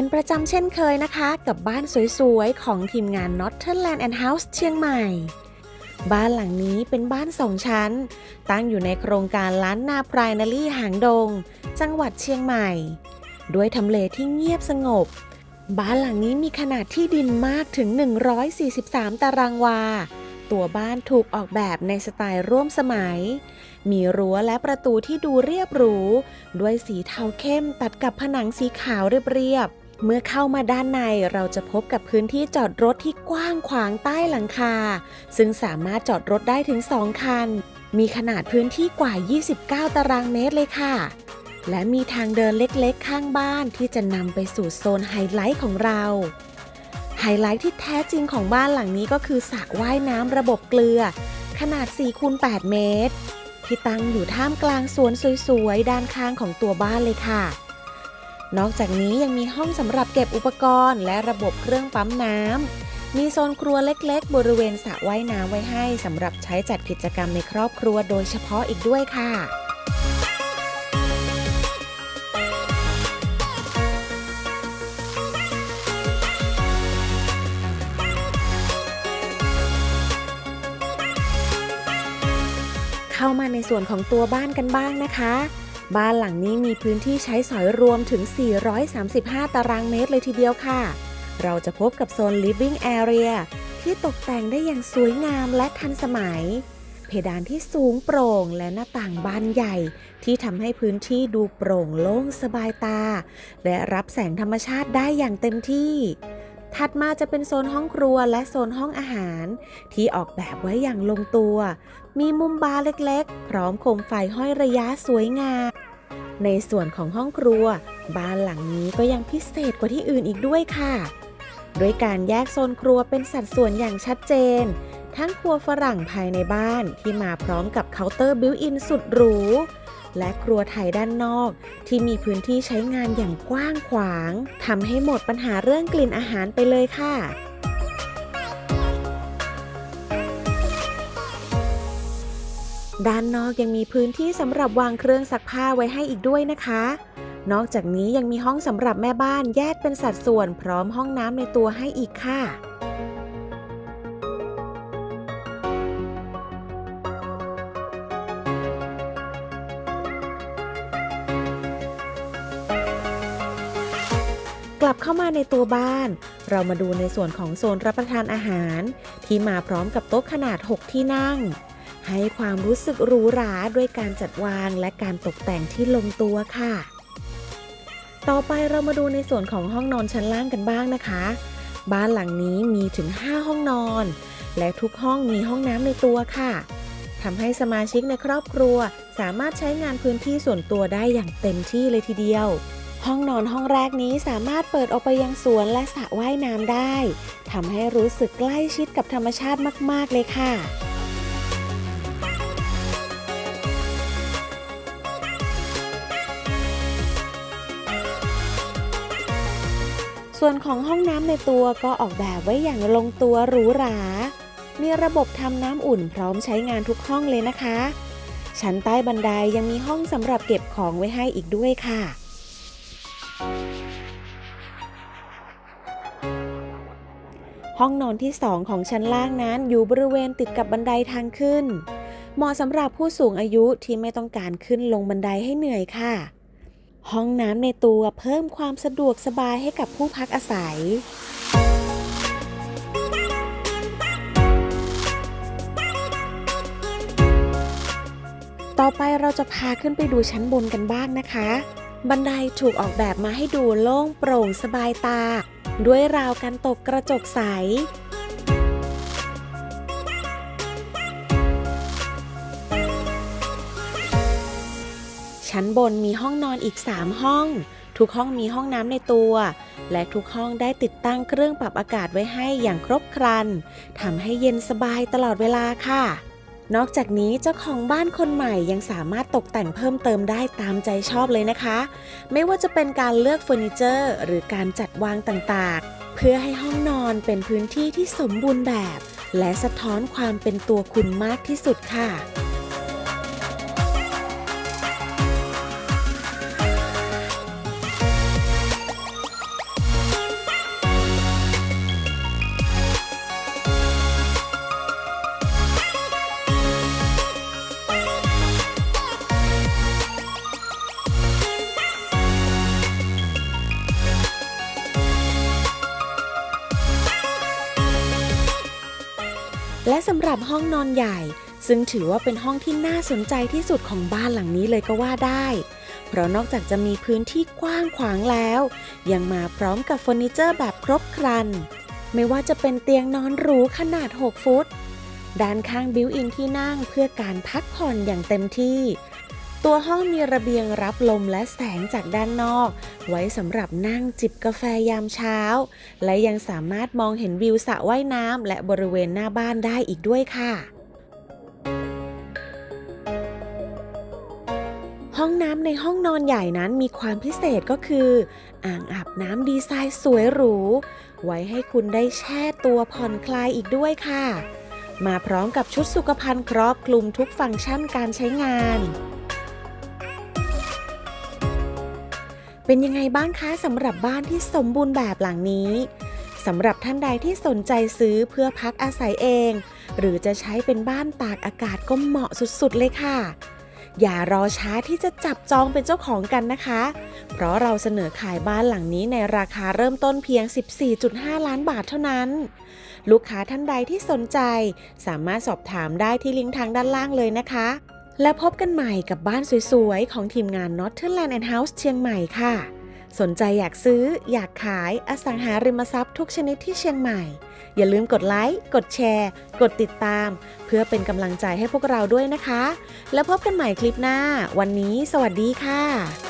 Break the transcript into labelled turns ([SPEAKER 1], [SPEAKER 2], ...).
[SPEAKER 1] เป็นประจำเช่นเคยนะคะ กับบ้านสวยๆ ของทีมงาน Northern and House เชียงใหม่ บ้านหลังนี้เป็นบ้านสองชั้น ตั้งอยู่ในโครงการล้านนาพรายนาลี่หางดง จังหวัดเชียงใหม่ ด้วยทำเลที่เงียบสงบ บ้านหลังนี้มีขนาดที่ดินมากถึง 143 ตารางวา ตัวบ้านถูกออกแบบในสไตล์ร่วมสมัย มีรั้วและประตูที่ดูเรียบหรู ด้วยสีเทาเข้มตัดกับผนังสีขาวเรียบๆ เมื่อเข้ามาด้านในเราจะพบกับพื้นที่จอดรถที่กว้างขวางใต้หลังคา ซึ่งสามารถจอดรถได้ถึง 2 คัน มีขนาดพื้นที่กว่า 29 ตารางเมตรเลยค่ะ และมีทางเดินเล็กๆ ข้างบ้านที่จะนำไปสู่โซนไฮไลท์ของเรา ไฮไลท์ที่แท้จริงของบ้านหลังนี้ก็คือสระว่ายน้ำระบบเกลือ ขนาด4คูณ8เมตร ที่ตั้งอยู่ท่ามกลางสวนสวยๆ ด้านข้างของตัวบ้านเลยค่ะ นอกจากนี้ยังมีห้องสำหรับเก็บอุปกรณ์และระบบเครื่องปั๊มน้ำ มีโซนครัวเล็กๆ บริเวณสระว่ายน้ำไว้ให้สำหรับใช้จัดกิจกรรมในครอบครัวโดยเฉพาะอีกด้วยค่ะเข้ามาในส่วนของตัวบ้านกันบ้างนะคะ บ้านหลังนี้มีพื้นที่ใช้สอยรวมถึง 435 ตารางเมตรเลยทีเดียวค่ะ เราจะพบกับโซน living area ที่ตกแต่งได้อย่างสวยงามและทันสมัย เพดานที่สูงโปร่งและหน้าต่างบานใหญ่ ที่ทำให้พื้นที่ดูโปร่งโล่งสบายตา และรับแสงธรรมชาติได้อย่างเต็มที่ ถัดมาจะเป็นโซนห้องครัวและโซนห้องอาหาร ที่ออกแบบไว้อย่างลงตัว มีมุมบาร์เล็กๆ พร้อมโคมไฟห้อยระยะสวยงาม ในส่วนของห้องครัว บ้านหลังนี้ก็ยังพิเศษกว่าที่อื่นอีกด้วยค่ะโดยการแยกโซนครัวเป็นสัดส่วนอย่างชัดเจน ทั้งครัวฝรั่งภายในบ้านที่มาพร้อมกับเคาน์เตอร์บิวอินสุดหรู และครัวไทยด้านนอก ที่มีพื้นที่ใช้งานอย่างกว้างขวางทำให้หมดปัญหาเรื่องกลิ่นอาหารไปเลยค่ะด้านนอกยังมีพื้นที่สำหรับวางเครื่องซักผ้าไว้ให้อีกด้วยนะคะ นอกจากนี้ยังมีห้องสำหรับแม่บ้านแยกเป็นสัดส่วนพร้อมห้องน้ำในตัวให้อีกค่ะ กลับเข้ามาในตัวบ้าน เรามาดูในส่วนของโซนรับประทานอาหาร ที่มาพร้อมกับโต๊ะขนาด 6 ที่นั่ง ให้ความรู้สึกหรูหราด้วยการจัดวางและการตกแต่งที่ลงตัวค่ะ ต่อไปเรามาดูในส่วนของห้องนอนชั้นล่างกันบ้างนะคะ บ้านหลังนี้มีถึง 5 ห้องนอน และทุกห้องมีห้องน้ำในตัวค่ะทำให้สมาชิกในครอบครัวสามารถใช้งานพื้นที่ส่วนตัวได้อย่างเต็มที่เลยทีเดียว ห้องนอนห้องแรกนี้สามารถเปิดออกไปยังสวนและสระว่ายน้ำได้ทำให้รู้สึกใกล้ชิดกับธรรมชาติมาก ๆ เลยค่ะส่วนของห้องน้ำในตัวก็ออกแบบไว้อย่างลงตัวหรูหรา มีระบบทำน้ำอุ่นพร้อมใช้งานทุกห้องเลยนะคะ ชั้นใต้บันไดยังมีห้องสำหรับเก็บของไว้ให้อีกด้วยค่ะ ห้องนอนที่ 2 ของชั้นล่างนั้นอยู่บริเวณติดกับบันไดทางขึ้น เหมาะสำหรับผู้สูงอายุที่ไม่ต้องการขึ้นลงบันไดให้เหนื่อยค่ะ ห้องน้ำในตัวเพิ่มความสะดวกสบายให้กับผู้พักอาศัยต่อไปเราจะพาขึ้นไปดูชั้นบนกันบ้างนะคะ บันไดถูกออกแบบมาให้ดูโล่งโปร่งสบายตา ด้วยราวกันตกกระจกใส ชั้นบนมีห้องนอนอีก 3 ห้อง ทุกห้องมีห้องน้ำในตัว และทุกห้องได้ติดตั้งเครื่องปรับอากาศไว้ให้อย่างครบครันทำให้เย็นสบายตลอดเวลาค่ะ นอกจากนี้เจ้าของบ้านคนใหม่ยังสามารถตกแต่งเพิ่มเติมได้ตามใจชอบเลยนะคะ ไม่ว่าจะเป็นการเลือกเฟอร์นิเจอร์ หรือการจัดวางต่างๆ เพื่อให้ห้องนอนเป็นพื้นที่ที่สมบูรณ์แบบ และสะท้อนความเป็นตัวคุณมากที่สุดค่ะ สำหรับห้องนอนใหญ่ ซึ่งถือว่าเป็นห้องที่น่าสนใจที่สุดของบ้านหลังนี้เลยก็ว่าได้ เพราะนอกจากจะมีพื้นที่กว้างขวางแล้ว ยังมาพร้อมกับเฟอร์นิเจอร์แบบครบครัน ไม่ว่าจะเป็นเตียงนอนหรูขนาด 6 ฟุต ด้านข้างบิวอินที่นั่งเพื่อการพักผ่อนอย่างเต็มที่ ตัวห้องมีระเบียงรับลมและแสงจากด้านนอก ไว้สำหรับนั่งจิบกาแฟยามเช้า และยังสามารถมองเห็นวิวสระว่ายน้ำและบริเวณหน้าบ้านได้อีกด้วยค่ะ ห้องน้ำในห้องนอนใหญ่นั้นมีความพิเศษก็คือ อ่างอาบน้ำดีไซน์สวยหรู ไว้ให้คุณได้แช่ตัวผ่อนคลายอีกด้วยค่ะ มาพร้อมกับชุดสุขภัณฑ์ครอบคลุมทุกฟังก์ชันการใช้งาน เป็นยังไงบ้างคะสำหรับบ้านที่สมบูรณ์แบบหลังนี้สำหรับท่านใดที่สนใจซื้อเพื่อพักอาศัยเอง หรือจะใช้เป็นบ้านตากอากาศก็เหมาะสุดๆเลยค่ะ อย่ารอช้าที่จะจับจองเป็นเจ้าของกันนะคะ เพราะเราเสนอขายบ้านหลังนี้ในราคาเริ่มต้นเพียง 14.5 ล้านบาทเท่านั้น ลูกค้าท่านใดที่สนใจ สามารถสอบถามได้ที่ลิงก์ทางด้านล่างเลยนะคะ และพบกันใหม่กับบ้านสวยๆ ของทีมงาน Northern and House เชียงใหม่ค่ะ สนใจอยากซื้ออยากขายอสังหาริมทรัพย์ทุกชนิดที่เชียงใหม่ อย่าลืมกดไลค์ กดแชร์ กดติดตาม เพื่อเป็นกำลังใจให้พวกเราด้วยนะคะ แล้วพบกันใหม่คลิปหน้า วันนี้ สวัสดีค่ะ